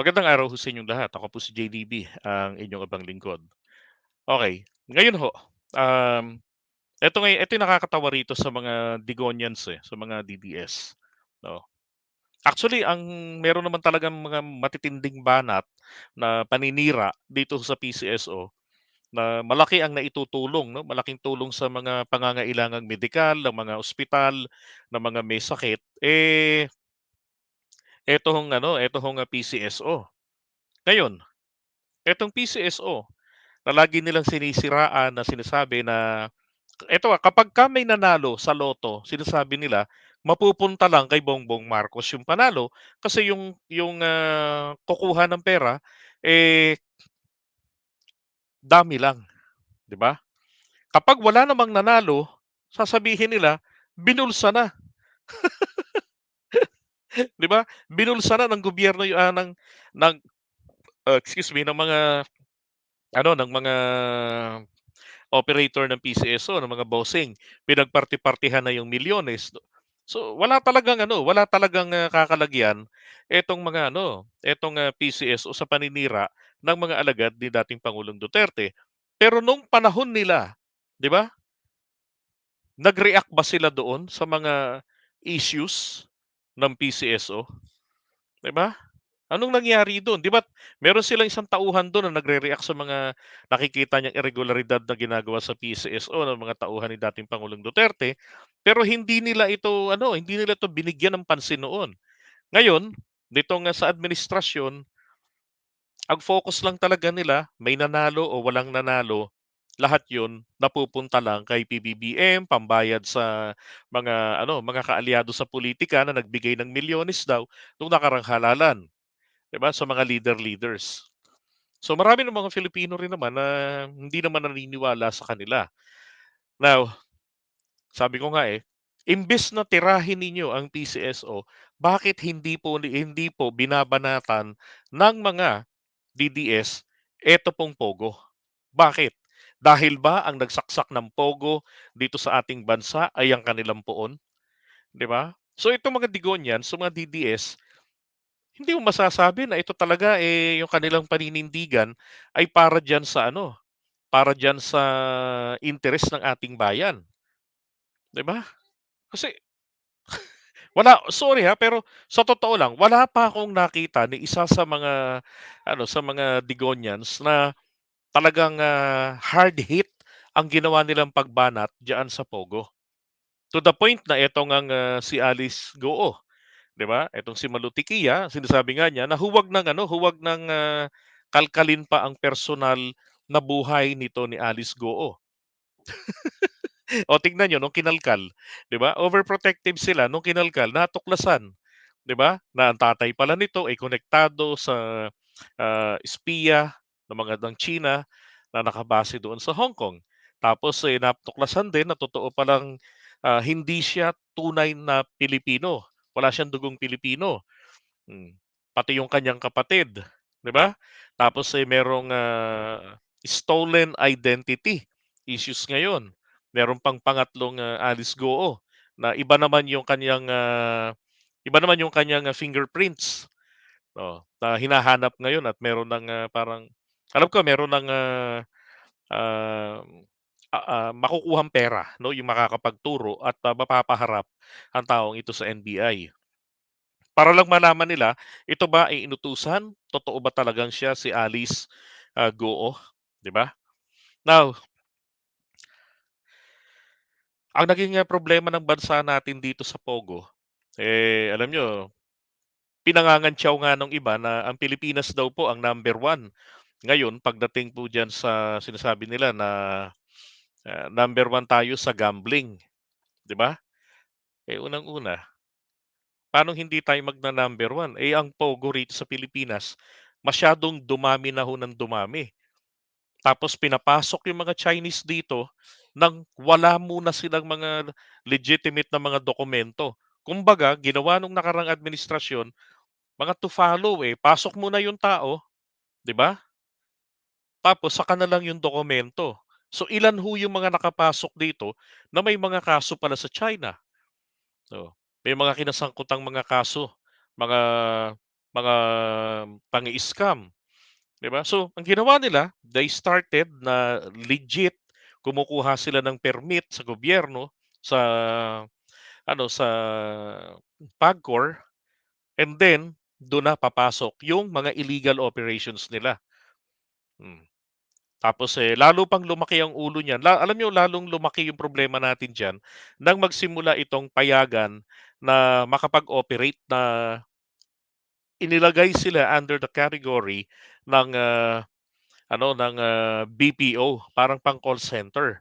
Magandang araw ho sa inyong lahat. Ako po si JDB, ang inyong abang lingkod. Okey, ngayon ho, um, eto nga eto yung nakakatawa rito sa mga Digonians, eh, sa mga DDS, 'no. Actually, ang meron naman talagang mga matitinding banat na paninira dito sa PCSO na malaki ang naitutulong 'no, malaking tulong sa mga pangangailangang medikal ng mga ospital, ng mga may sakit, eh eto hong ano, eto hong, ah, PCSO. Ngayon, etong PCSO na lagi nilang sinisiraan na sinasabi na eto, ah, kapagka may nanalo sa lotto, sinasabi nila mapupunta lang kay Bongbong Marcos yung panalo kasi yung yung, ah, kukuha ng pera, eh dami lang, 'di ba? Kapag wala namang nanalo, sasabihin nila binulsa na. 'Di ba? Binulsa na ng gobyerno yu ah, ng ng, ah, excuse me, ng mga ano, ng mga operator ng PCSO, ng mga bossing. Pinagparti-partihan na yung milyones. So, wala talagang ano, wala talagang, ah, kakalagyan etong mga ano, etong, ah, PCSO sa paninira ng mga alagad ni dating Pangulong Duterte. Pero nung panahon nila, 'di ba? Nag-react ba sila doon sa mga issues ng PCSO? 'Di ba? Anong nangyari dun? 'Di ba't meron silang isang tauhan dun na nagre-react sa mga nakikita niyang irregularidad na ginagawa sa PCSO ng mga tauhan ni dating Pangulong Duterte, pero hindi nila ito ano, hindi nila 'to binigyan ng pansin noon. Ngayon, nitong, ah, sa administrasyon ang focus lang talaga nila, may nanalo o walang nanalo, lahat yun napupunta lang kay PBBM, pambayad sa mga ano, mga kaalyado sa pulitika na nagbigay ng milyones daw nung nakaraang halalan, 'di ba, sa mga leader-leaders. So, marami ng mga Filipino rin naman na hindi naman naniniwala sa kanila. Now, sabi ko nga, eh, imbes na tirahin ninyo ang PCSO, bakit hindi po hindi po binabanatan ng mga DDS eto pong pogo? Bakit? Dahil ba ang nagsaksak ng pogo dito sa ating bansa ay ang kanilang poon? 'Di ba? So, itong mga Digonians, so mga DDS, hindi mo masasabi na ito talaga, eh, yung kanilang paninindigan ay para diyan sa ano, para diyan sa interes ng ating bayan. 'Di ba? Kasi wala sorry, ha, pero sa totoo lang, wala pa akong nakita ni isa sa mga ano, sa mga Digonians na talagang, ah, hard hit ang ginawa nilang pagbanat diyaan sa pogo. To the point na eto ngang, ah, si Alice Goo, 'di ba? Etong si Malu Tiquia, sinasabi nga niya na huwag ng ano, huwag ng, ah, kalkalin pa ang personal na buhay nito ni Alice Goo. O tignan niyo nung kinalkal, 'di ba? Overprotective sila nung kinalkal, natuklasan, 'di ba? Na ang tatay pala nito ay konektado sa, ah, espiya ng mga ng China na nakabase doon sa Hong Kong. Tapos, eh, natuklasan din na totoo palang, ah, hindi siya tunay na Pilipino, wala siyang dugong Pilipino. Hmm, pati yung kanyang kapatid, 'di ba? Tapos, eh, merong, ah, stolen identity issues ngayon. Meron pang pangatlong, ah, Alice Goo na iba naman yung kaniyang, ah, iba naman yung kaniyang, ah, fingerprints. Oh, na hinahanap ngayon at meron ng, ah, parang alam ko meron ng, ah, um, ah, ah, makukuhang pera 'no, yung makakapagturo at, ah, mapapaharap ang taong ito sa NBI. Para lang malaman nila, ito ba ay inutusan? Totoo ba talagang siya si Alice, ah, Goo, 'di ba? Now ang naging, ah, problema ng bansa natin dito sa pogo, eh, alam niyo, pinangangantyaw nga nung iba na ang Pilipinas daw po ang number 1 ngayon pagdating po diyan sa sinasabi nila na, ah, number 1 tayo sa gambling, 'di ba? Eh, unang-una paanong hindi tayo magna-number 1, eh, ang pogo rito sa Pilipinas masyadong dumami na ho ng dumami. Tapos pinapasok yung mga Chinese dito ng wala muna silang mga legitimate na mga dokumento. Kumbaga ginawa nung nakaraang administrasyon, mga to follow, eh, pasok muna yung tao, 'di ba? Tapos saka na lang yung dokumento. So, ilan ho yung mga nakapasok dito na may mga kaso pala sa China. Oh, may mga kinasangkutang mga kaso, mga mga pangi-scam, 'di ba? So, ang ginawa nila, they started na legit kumukuha sila ng permit sa gobyerno, sa ano, sa PAGCOR and then dun na papasok yung mga illegal operations nila. Hmm. Tapos, eh, lalo pang lumaki ang ulo niyan. La alam niyo lalong lumaki yung problema natin diyan nang magsimula itong payagan na makapag-operate na inilagay sila under the category ng, ah, ano, ng, ah, BPO, parang pang-call center,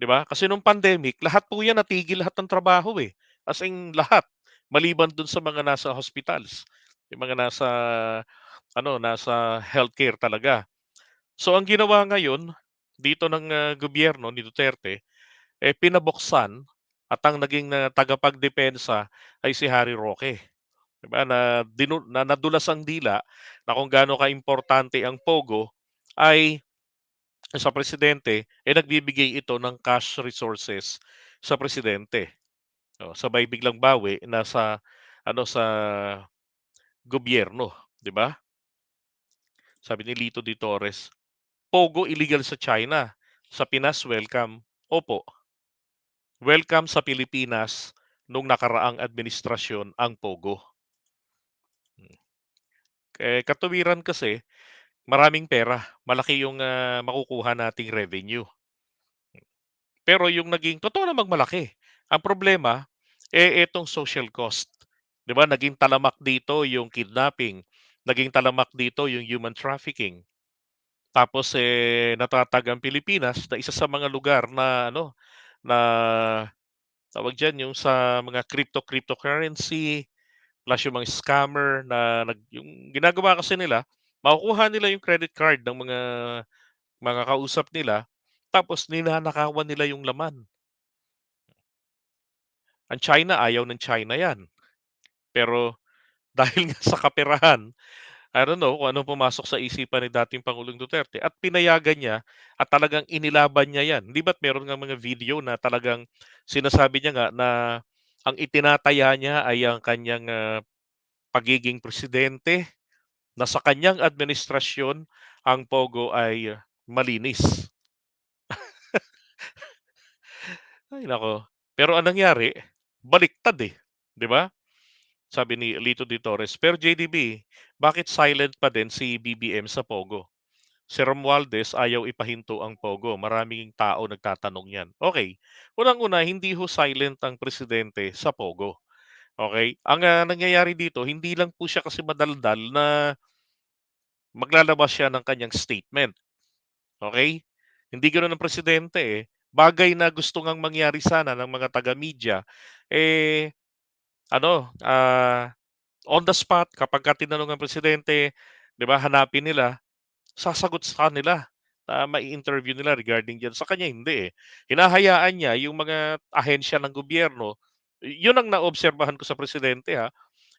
'di ba? Kasi nung pandemic, lahat po 'yan natigil lahat ng trabaho, eh, as in lahat, maliban dun sa mga nasa hospitals, yung mga nasa ano, nasa healthcare talaga. So, ang ginawa ngayon dito ng, ah, gobyerno ni Duterte, eh, pinabuksan at ang naging, ah, tagapagdepensa ay si Harry Roque, 'di ba, na dinu na nadulas ang dila na kung gaano kaimportante ang pogo ay sa presidente, eh, nagbibigay ito ng cash resources sa presidente. Oh, sabay biglang bawi nasa ano, sa gobyerno, 'di ba? Sabi ni Lito de Torres, "Pogo illegal sa China, sa Pinas welcome." Opo. Welcome sa Pilipinas nung nakaraang administrasyon ang pogo. Hmm. Eh, katuwiran kasi maraming pera, malaki yung, ah, makukuha nating revenue. Pero yung naging totoo namang malaki. Ang problema, eh, etong social cost. 'Di ba, naging talamak dito yung kidnapping, naging talamak dito yung human trafficking. Tapos, eh, natatag ang Pilipinas na isa sa mga lugar na ano, na tawag diyan, yung sa mga crypto, cryptocurrency, plus yung mga scammer na nag yung ginagawa kasi nila, makukuha nila yung credit card ng mga mga kausap nila, tapos ninanakawan nila yung laman. Ang China, ayaw ng China 'yan. Pero dahil nga sa kaperahan, I don't know kung anong pumasok sa isipan ni dating Pangulong Duterte at pinayagan niya at talagang inilaban niya 'yan. 'Di ba't meron ngang mga video na talagang sinasabi niya nga na ang itinataya niya ay ang kanyang, ah, pagiging presidente, na sa kanyang administrasyon ang pogo ay malinis. Ay naku, pero ang nangyari, baliktad, eh, 'di ba? Sabi ni Lito de Torres, "Pero JDB, bakit silent pa din si BBM sa pogo? Si Romualdez ayaw ipahinto ang pogo, maraming tao nagtatanong niyan." Okey, unang-una hindi ho silent ang presidente sa pogo, okey? Ang, ah, nangyayari dito hindi lang po siya kasi madaldal na maglalabas siya ng kanyang statement, okey? Hindi gano'n ang presidente, eh. Bagay na gusto ngang mangyari sana ng mga taga-media, eh, ano, ah, on the spot kapagka tinanong ang presidente, 'di ba, hanapin nila, sasagot sa kanila, na mai-interview nila regarding diyan. Sa kanya hindi, eh. Hinahayaan niya yung mga ahensya ng gobyerno, yun ang naobserbahan ko sa presidente, ha.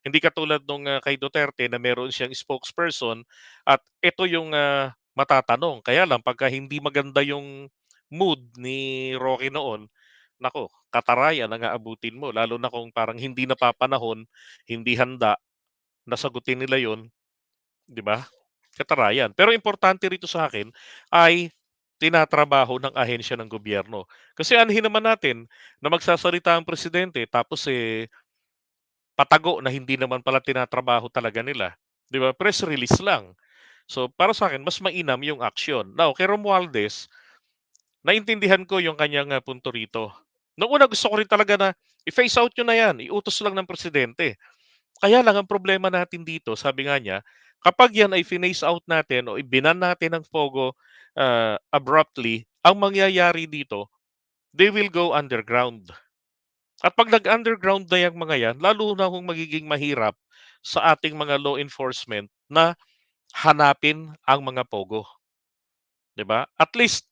Hindi katulad nung, ah, kay Duterte na meron siyang spokesperson at ito yung, ah, matatanong. Kaya lang pagka hindi maganda yung mood ni Roque noon, naku, katarayan ang aabutin mo lalo na kung parang hindi napapanahon, hindi handa na sagutin nila yun, 'di ba? Katarayan. Pero importante rito sa akin ay tinatrabaho ng ahensya ng gobyerno. Kasi anhin naman natin na magsasalita ang presidente tapos, eh, patago na hindi naman pala tinatrabaho talaga nila, 'di ba? Press release lang. So, para sa akin mas mainam yung aksyon. Now, kay Romualdez, naintindihan ko yung kanyang, ah, punto rito. Nung una gusto ko rin talaga na i-phase out niyo na 'yan, iutos lang ng presidente. Kaya lang ang problema natin dito, sabi nga niya, kapag 'yan ay phase out natin o ibinan natin ng pogo, ah, abruptly, ang mangyayari dito, they will go underground. At 'pag nag-underground na yang mga 'yan, lalo na hong magiging mahirap sa ating mga law enforcement na hanapin ang mga pogo. 'Di ba? At least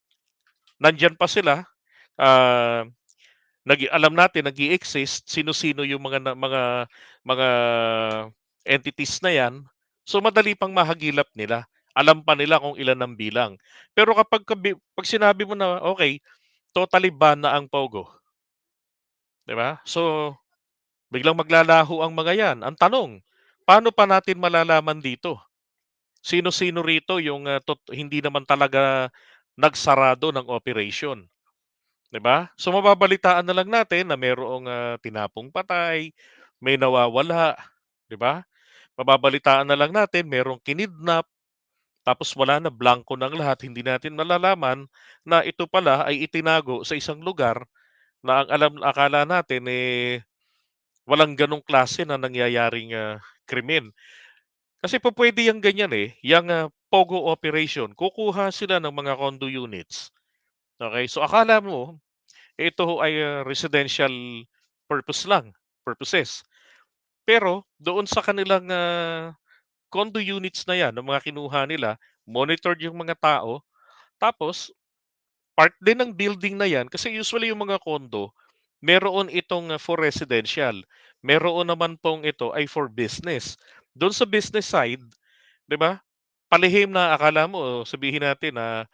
nandiyan pa sila, ah, nag alam natin nag-e-exist sino-sino yung mga mga mga entities na 'yan. So, madali pang mahagilap nila. Alam pa nila kung ilan ang bilang. Pero kapag 'pag sinabi mo na, okey, totally ban na ang pogo 'di ba? So, biglang maglalaho ang mga 'yan. Ang tanong, paano pa natin malalaman dito? Sino-sino rito yung, ah, tot hindi naman talaga nagsarado ng operation, 'di ba? So, mababalitaan na lang natin na mayroong, ah, tinapong patay, may nawawala, 'di ba? Mababalitaan na lang natin merong kinidnap, tapos wala na, blanko ng lahat, hindi natin malalaman na ito pala ay itinago sa isang lugar na ang alam akala natin, eh, walang gano'ng klase na nangyayaring, ah, krimen. Kasi pupuwede yang ganyan, eh, yang, ah, POGO operation, kukuha sila ng mga condo units, okey? So, akala mo ito ay, ah, residential purpose lang, purposes. Pero doon sa kanilang, ah, condo units na 'yan, ng mga kinuha nila, monitored yung mga tao, tapos part din ng building na 'yan kasi usually yung mga condo, meron itong, ah, for residential, meron naman pong ito ay for business. Do'n sa business side, 'di ba, palihim na akala mo sabihin natin na,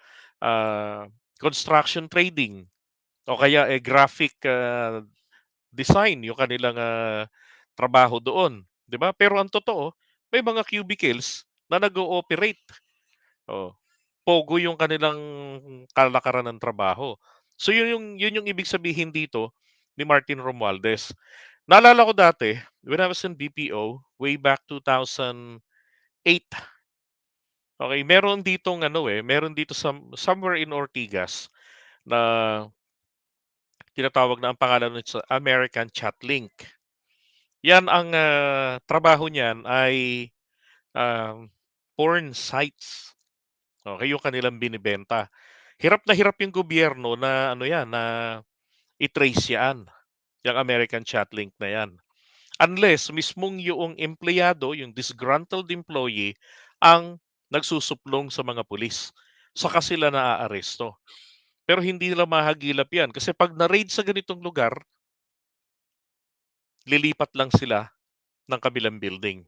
ah, construction trading o kaya, eh, graphic, ah, design yung kanilang, ah, trabaho doon, 'di ba? Pero ang totoo, may mga cubicles na nag-ooperate. Oh, POGO yung kanilang kalakaran ng trabaho. So, yun yung yun yung ibig sabihin dito ni Martin Romualdez. Naalala ko dati, when I was in BPO, way back 2008 okey, meron ditong ano, eh, meron dito some somewhere in Ortigas na tinatawag na ang pangalan sa American Chatlink. 'Yan ang, ah, trabaho niyan ay, um, porn sites. Okey, yung kanilang binebenta. Hirap na hirap yung gobyerno na ano 'yan, na i-trace 'yan, yang American Chatlink na 'yan. Unless mismong yoong empleyado, yung disgruntled employee, ang nagsusuplong sa mga pulis, saka sila naaaresto. Pero hindi nila mahagilap 'yan kasi 'pag na-raid sa ganitong lugar lilipat lang sila ng kabilang building.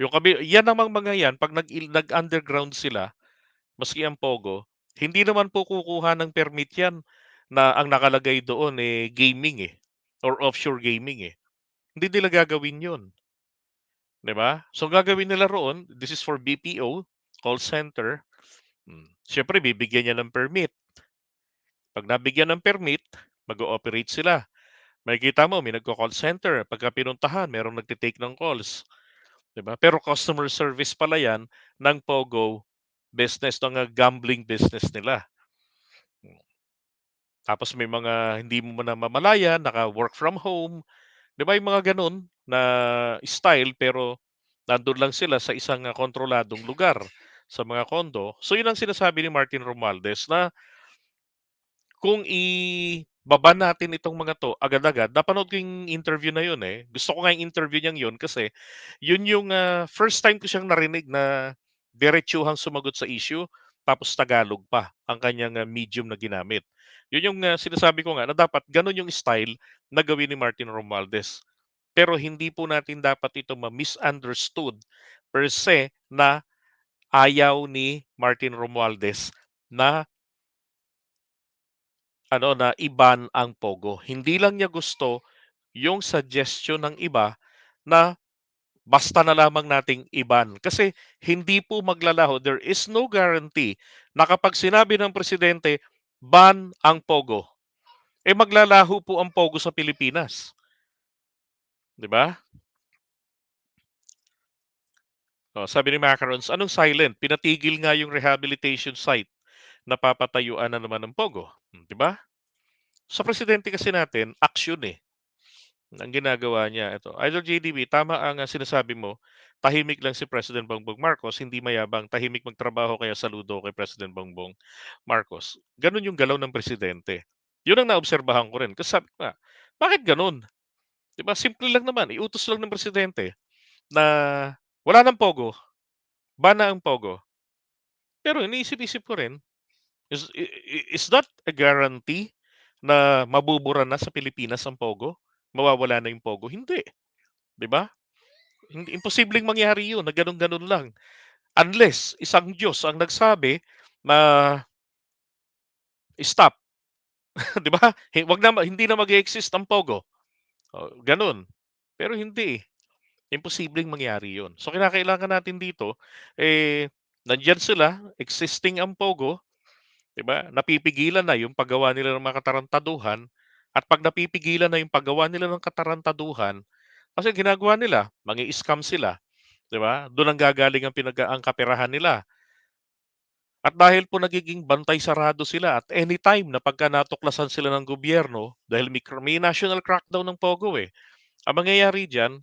Yung kabi 'yan namang mga 'yan 'pag nag-underground sila, maski ang POGO, hindi naman po kukuha ng permit 'yan na ang nakalagay doon, eh, gaming, eh, or offshore gaming, eh. Hindi nila gagawin 'yun. 'Di ba? So, gagawin nila roon, this is for BPO, call center, hmm, siyempre bibigyan niya ng permit. 'Pag nabigyan ng permit, mag-ooperate sila. Makikita mo may nagko-call center, pagka pinuntahan merong nagte-take ng calls, 'di ba? Pero customer service pala 'yan ng POGO business, ng, ah, gambling business nila. Hmm. Tapos may mga hindi mo namamalayan, naka-work from home, 'di ba yung mga gano'n na style pero nandun lang sila sa isang, ah, kontroladong lugar, sa mga condo. So, yun ang sinasabi ni Martin Romualdez na kung i-ba-ban natin itong mga 'to agad-agad napanood ko yung interview na yun, eh. Gusto ko nga yung interview niyang yun kasi yun yung, ah, first time ko siyang narinig na diretsuhang sumagot sa issue, tapos Tagalog pa ang kanyang, ah, medium na ginamit. Yun yung, ah, sinasabi ko nga na dapat gano'n yung style na gawin ni Martin Romualdez. Pero hindi po natin dapat ito ma-misunderstood per se na ayaw ni Martin Romualdez na ano, na i-ban ang POGO. Hindi lang niya gusto yung suggestion ng iba na basta na lamang nating i-ban. Kasi hindi po maglalaho, there is no guarantee na kapag sinabi ng presidente, "Ban ang POGO," eh, maglalaho po ang POGO sa Pilipinas. 'Di ba? Oh, sabi ni Macarons, "Anong silent? Pinatigil nga yung rehabilitation site na papatayuan na naman ng POGO." Hmm, 'di ba? Sa presidente kasi natin, aksyon, eh. Ang ginagawa niya ito, Idol JDB tama ang, sinasabi mo, tahimik lang si President Bongbong Marcos, hindi mayabang, tahimik magtrabaho kaya saludo kay President Bongbong Marcos. Gano'n yung galaw ng presidente. Yun ang naobserbahan ko rin kasi sabi bakit gano'n? 'Di ba simple lang naman, iutos lang ng presidente na wala ng POGO, ban na ang POGO. Pero iniisip-isip ko rin, is is that a guarantee na mabubura na sa Pilipinas ang POGO? Mawawala na yung POGO? Hindi, 'di ba? Imposibleng mangyari yun na gano'n-gano'n lang. Unless isang Diyos ang nagsabi na stop, 'di ba? Wag na hindi na mag-e-exist ang POGO. Oh, gano'n. Pero hindi, eh. Imposibleng mangyari 'yun. So kinakailangan natin dito, eh, nandiyan sila, existing ang pogo, 'di ba? Napipigilan na yung paggawa nila ng mga katarantaduhan at 'pag napipigilan na yung paggawa nila ng katarantaduhan, kasi ginagawa nila, mangi-scam sila, 'di ba? Do'n ang gagaling ang pinag ang kaperahan nila. At dahil po nagiging bantay sarado sila at anytime na pagka natuklasan sila ng gobyerno, dahil may may national crackdown ng pogo, eh. Ang mangyayari diyan,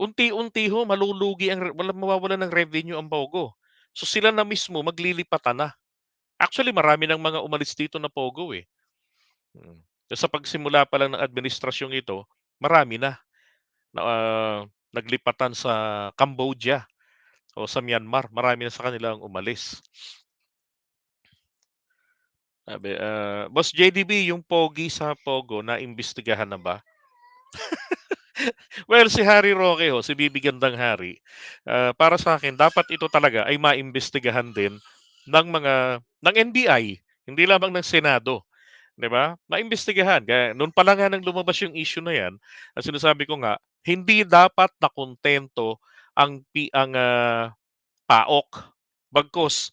unti-unti ho malulugi ang re walang mawawalan ng revenue ang pogo. So sila na mismo maglilipatan na. Actually marami ng mga umalis dito na pogo, eh. Mm. Sa pagsimula pa lang ng administrasyong ito, marami na, na, ah, naglipatan sa Cambodia o sa Myanmar, marami na sa kanila ang umalis. Sabi, ah, Boss JDB, yung pogi sa pogo naimbestigahan na ba? Well, si Harry Roque ho, si Bibi Gandang Hari, ah, para sa'kin dapat ito talaga ay maimbestigahan din ng mga ng NBI, hindi lamang ng Senado, 'di ba? Maimbestigahan, kaya no'n pa lang nga nang lumabas yung issue na 'yan, ang sinasabi ko nga, hindi dapat nakuntento ang ang, ah, PAOK. Bagkus,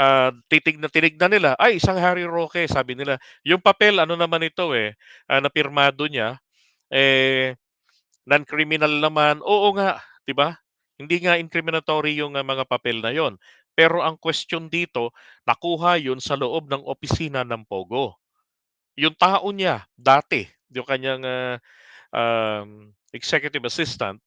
ah, titig na tinignan nila, "Ay, isang Harry Roque," sabi nila. "Yung papel ano naman ito, eh, ah, na pirmado niya, eh, non-criminal naman." Oo nga, 'di ba? Hindi nga incriminatory yung, ah, mga papel na yon. Pero ang question dito, nakuha yun sa loob ng opisina ng pogo. Yung tao niya dati, yung kanyang, ah, um, executive assistant,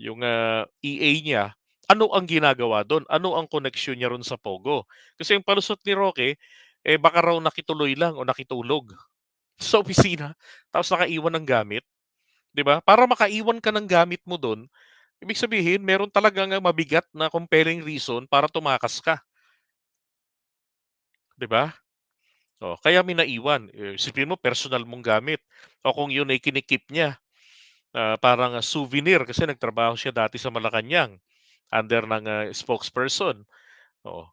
yung, ah, EA niya, ano ang ginagawa dun? Ano ang koneksyon niya ron sa pogo? Kasi yung palusot ni Roque, eh, baka raw nakituloy lang o nakitulog sa opisina tapos nakaiwan ng gamit, 'di ba? Para makaiwan ka ng gamit mo dun, ibig sabihin meron talagang, ah, mabigat na compelling reason para tumakas ka. 'Di ba? Oh, kaya may naiwan, eh, isipin mo personal mong gamit o kung yun ay kinikip niya, ah, parang, ah, souvenir kasi nagtrabaho siya dati sa Malacanang under ng, ah, spokesperson, oo.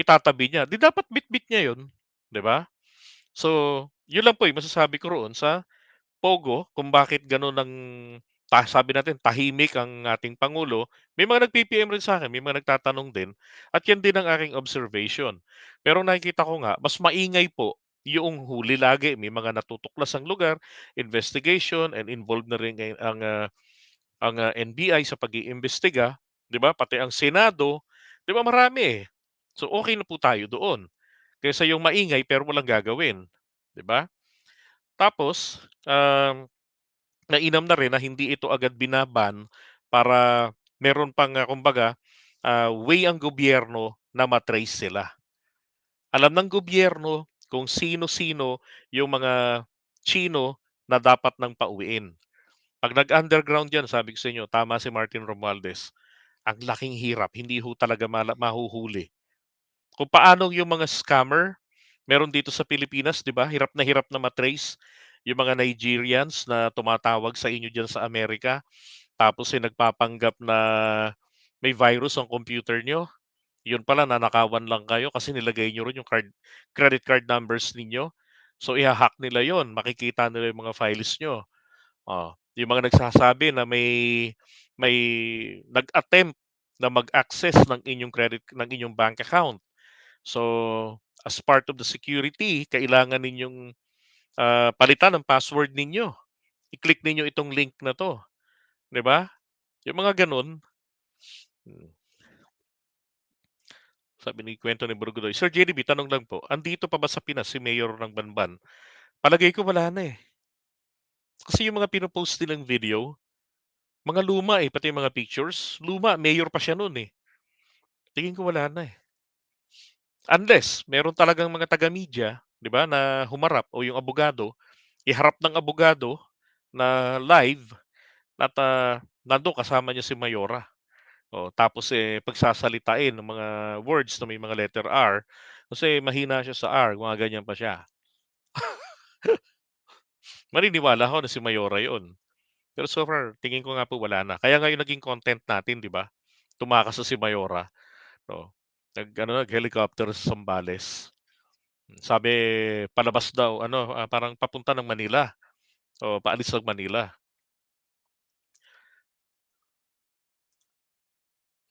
Itatabi niya, 'di dapat bitbit niya yun, 'di ba? So, yun lang po yung masasabi ko roon sa pogo kung bakit gano'n ang sabi natin tahimik ang ating pangulo. May mga nag-pi-PM rin sa'kin, may mga nagtatanong din at yan din ang aking observation. Pero nakikita ko nga mas maingay po yoong huli lagi, may mga natutuklas ang lugar, investigation and involved na rin ang, ah, ang, ah, NBI sa pag-iimbestiga, 'di ba? Pati ang Senado, 'di ba marami, eh. So, okey na po tayo doon, kaysa yung maingay pero walang gagawin, 'di ba? Tapos, um, mainam na rin na hindi ito agad bina-ban para meron pang, ah, kumbaga, ah, way ang gobyerno na ma-trace sila. Alam ng gobyerno kung sino-sino yung mga Tsino na dapat ng pauwiin. 'Pag nag-underground 'yan, sabi ko sa inyo, tama si Martin Romualdez, ang laking hirap, hindi ho talaga mahuhuli. Kung paano yung mga scammer, meron dito sa Pilipinas, 'di ba, hirap na hirap na ma-trace yung mga Nigerians na tumatawag sa inyo diyan sa Amerika, tapos, eh, nagpapanggap na may virus ang computer niyo. Yun pala nanakawan lang kayo kasi nilagay niyo ron yung card credit card numbers ninyo. So, iha-hack nila yun, makikita nila yung mga files niyo. Oh, yung mga nagsasabi na may may nag-attempt na mag-access ng inyong credit ng inyong bank account. So, as part of the security kailangan ninyong, ah, palitan ang password ninyo. I-click ninyo itong link na 'to, 'di ba? Yung mga gano'n. Hmm. Sabi ni kuwento ni Burgodoy, "Sir JDB tanong lang po, andito pa ba sa Pinas si mayor ng Banban?" Palagay ko wala na, eh. Kasi yung mga pino-post nilang video, mga luma, eh, pati yung mga pictures, luma, mayor pa siya nun, eh. Tingin ko wala na, eh. Unless meron talagang mga taga-media, 'di ba, na humarap o yung abogado, iharap ng abogado na live at, ah, nandun kasama niya si mayora. Oh, tapos, eh, pagsasalitain ng mga words na may mga letter R, kasi mahina siya sa R, gumaganyan pa siya. Maniniwala ako na si mayora yun. Pero so far, tingin ko nga po wala na. Kaya nga yung naging content natin, 'di ba, tumakas na si mayora, oh. Nag-ano, nag-helicopter sa Zambales. Sabi palabas daw ano, ah, parang papunta ng Manila o paalis ng Manila.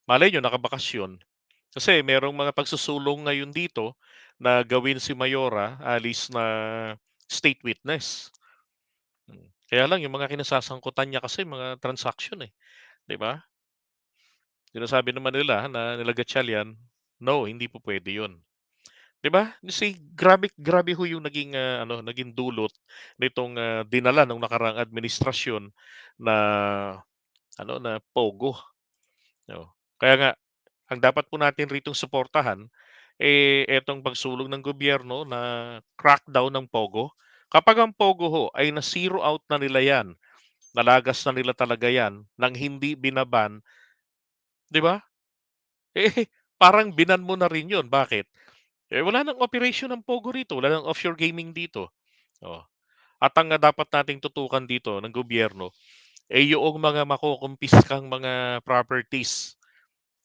Malay niyo nakabakasyon. Kasi merong mga pagsusulong ngayon dito na gawin si Mayora alis na state witness. Hmm, kaya lang yung mga kinasasangkutan niya kasi mga transaction, eh, 'di ba? Sinasabi naman nila na nila Gatchalian, no, hindi po puwede 'yun. 'Di ba? Si grabe grabe ho yung naging, ah, ano, naging dulot nitong, ah, dinala nung nakaraang administrasyon na ano, na pogo, oh. Kaya nga ang dapat po natin ritong suportahan, eh, etong pagsulong ng gobyerno na crackdown ng pogo. Kapag ang pogo ho ay na-zero out na nila 'yan, nalagas na nila talaga 'yan ng hindi binaban 'di ba? Eh, parang binan mo na rin 'yun, bakit? Eh, wala ng operation ang pogo rito, wala ng offshore gaming dito, oh. At ang, dapat nating tutukan dito ng gobyerno, eh, yoong mga makukumpiskang mga properties.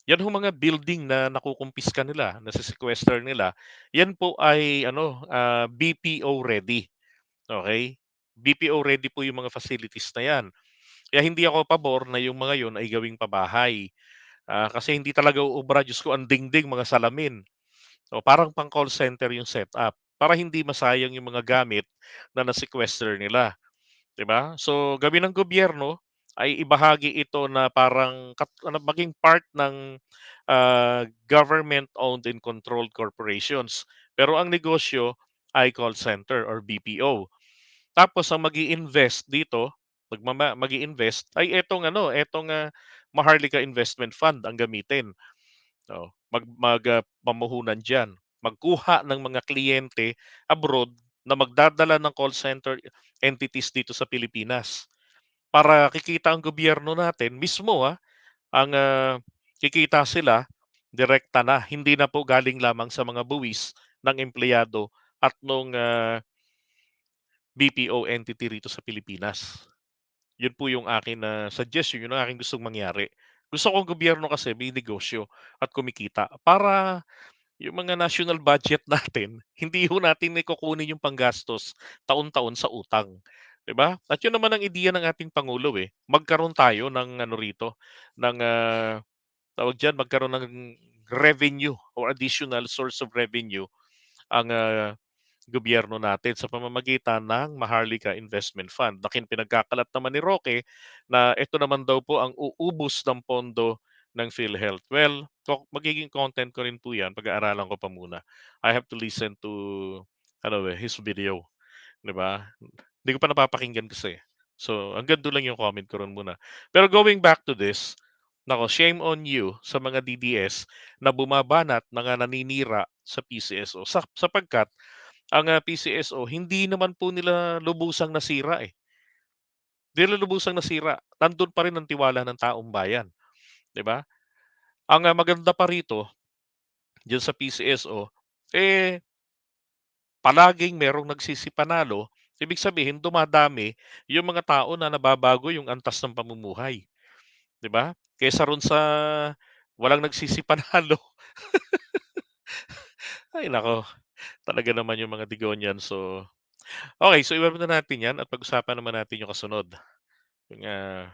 'Yan hong mga building na nakukumpiska nila, nase-sequester nila, 'yan po ay ano, ah, BPO ready, okey? BPO ready po yung mga facilities na 'yan. Kaya hindi ako pabor na yung mga 'yun ay gawing pabahay. Ah, kasi hindi talaga uubra, Diyos ko ang dingding, mga salamin. O parang pang call center yung setup, para hindi masayang yung mga gamit na na-sequester nila, 'di ba? So, gawin ng gobyerno ay ibahagi ito na parang maging part ng, ah, government-owned and controlled corporations. Pero ang negosyo ay call center or BPO. Tapos ang mag-i-invest dito, magmama mag-i-invest ay etong ano, etong, ah, Maharlika Investment Fund ang gamitin. Oo, mag mag, pamuhunan diyan. Magkuha ng mga kliyente abroad na magdadala ng call center entities dito sa Pilipinas. Para kikita ang gobyerno natin mismo, ah, ang, ah, kikita sila direkta na, hindi na po galing lamang sa mga buwis ng empleyado at nung, ah BPO entity rito sa Pilipinas. 'Yun po yung akin na suggestion, 'yun ang aking gustong mangyari. Gusto ko ang gobyerno kasi may negosyo at kumikita para yung mga national budget natin, hindi ho natin kukunin yung panggastos taon-taon sa utang, 'di ba? At 'yun naman ang ideya ng ating pangulo, eh, magkaroon tayo ng ano rito, ng, ah, tawag diyan, magkaroon ng revenue or additional source of revenue ang, ah, gobyerno natin sa pamamagitan ng Maharlika Investment Fund na kin pinagkakalat naman ni Roque na ito naman daw po ang uubos ng pondo ng PhilHealth. Well, magiging content ko rin po 'yan, pag-aaralan ko pa muna. I have to listen to ano, his video, 'di ba? Hindi ko pa napapakinggan kasi. So, hanggang dun lang yung comment ko ron muna. Pero going back to this, naku, shame on you sa mga DDS na bumabanat na nga naninira sa PCSO sa sapagkat ang, ah, PCSO hindi naman po nila lubusang nasira, eh. 'Di nila lubusang nasira, nandun pa rin ang tiwala ng taong bayan, ba? Ang, ah, maganda pa rito, diyan sa PCSO, eh palaging merong nagsisipanalo, ibig sabihin dumadami yung mga tao na nababago yung antas ng pamumuhay, 'di ba? Kaysa roon sa walang nagsisipanalo. Ay naku, talaga naman yung mga Digonian. So, okey, so iwan muna natin 'yan at pag-usapan naman natin yung kasunod, yung, ah